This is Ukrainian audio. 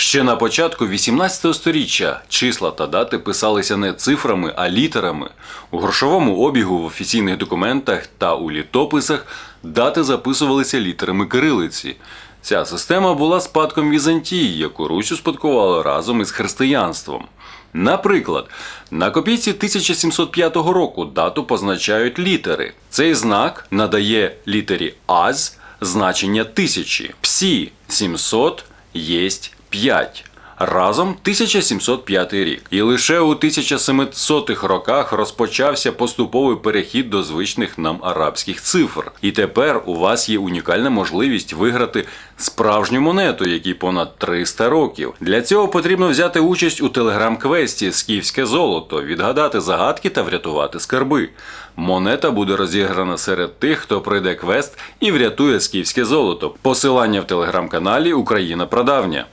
Ще на початку 18 століття числа та дати писалися не цифрами, а літерами. У грошовому обігу в офіційних документах та у літописах дати записувалися літерами кирилиці. Ця система була спадком Візантії, яку Русь успадкувала разом із християнством. Наприклад, на копійці 1705 року дату позначають літери. Цей знак надає літері АЗ значення тисячі. Псі 700 єсть 5. Разом 1705 рік. І лише у 1700-х роках розпочався поступовий перехід до звичних нам арабських цифр. І тепер у вас є унікальна можливість виграти справжню монету, якій понад 300 років. Для цього потрібно взяти участь у телеграм-квесті Скіфське золото, відгадати загадки та врятувати скарби. Монета буде розіграна серед тих, хто пройде квест і врятує скіфське золото. Посилання в телеграм-каналі Україна Прадавня.